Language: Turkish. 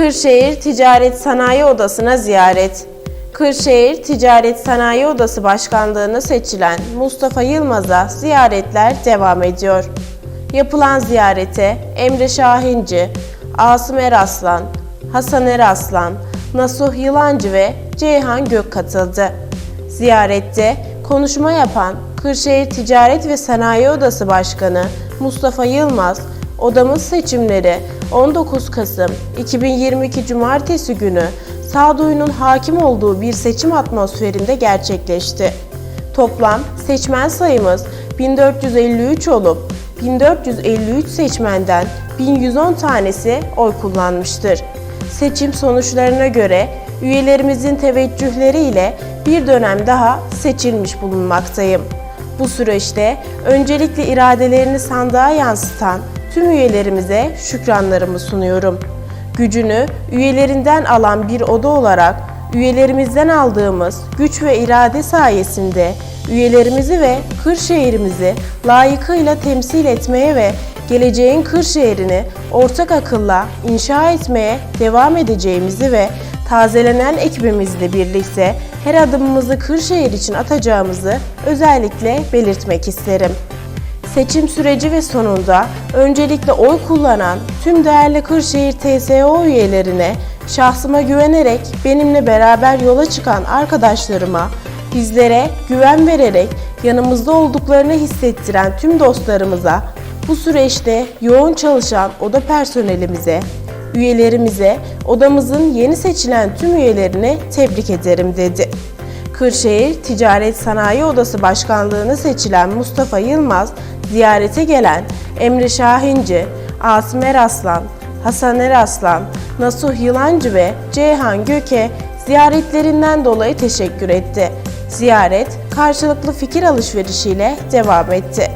Kırşehir Ticaret Sanayi Odası'na ziyaret. Kırşehir Ticaret Sanayi Odası Başkanlığı'na seçilen Mustafa Yılmaz'a ziyaretler devam ediyor. Yapılan ziyarete Emre Şahinci, Asım Eraslan, Hasan Eraslan, Nasuh Yılancı ve Ceyhan Gök katıldı. Ziyarette konuşma yapan Kırşehir Ticaret ve Sanayi Odası Başkanı Mustafa Yılmaz, odamız seçimleri 19 Kasım 2022 Cumartesi günü sağduyunun hakim olduğu bir seçim atmosferinde gerçekleşti. Toplam seçmen sayımız 1453 olup 1453 seçmenden 1110 tanesi oy kullanmıştır. Seçim sonuçlarına göre üyelerimizin teveccühleriyle bir dönem daha seçilmiş bulunmaktayım. Bu süreçte öncelikle iradelerini sandığa yansıtan tüm üyelerimize şükranlarımı sunuyorum. Gücünü üyelerinden alan bir oda olarak üyelerimizden aldığımız güç ve irade sayesinde üyelerimizi ve Kırşehir'imizi layıkıyla temsil etmeye ve geleceğin Kırşehir'ini ortak akılla inşa etmeye devam edeceğimizi ve tazelenen ekibimizle birlikte her adımımızı Kırşehir için atacağımızı özellikle belirtmek isterim. Seçim süreci ve sonunda öncelikle oy kullanan tüm değerli Kırşehir TSO üyelerine şahsıma güvenerek benimle beraber yola çıkan arkadaşlarıma, bizlere güven vererek yanımızda olduklarını hissettiren tüm dostlarımıza, bu süreçte yoğun çalışan oda personelimize, üyelerimize, odamızın yeni seçilen tüm üyelerine tebrik ederim dedi. Kırşehir Ticaret Sanayi Odası Başkanlığı'na seçilen Mustafa Yılmaz, ziyarete gelen Emre Şahinci, Asım Eraslan, Hasan Eraslan, Nasuh Yılancı ve Ceyhan Göke ziyaretlerinden dolayı teşekkür etti. Ziyaret karşılıklı fikir alışverişiyle devam etti.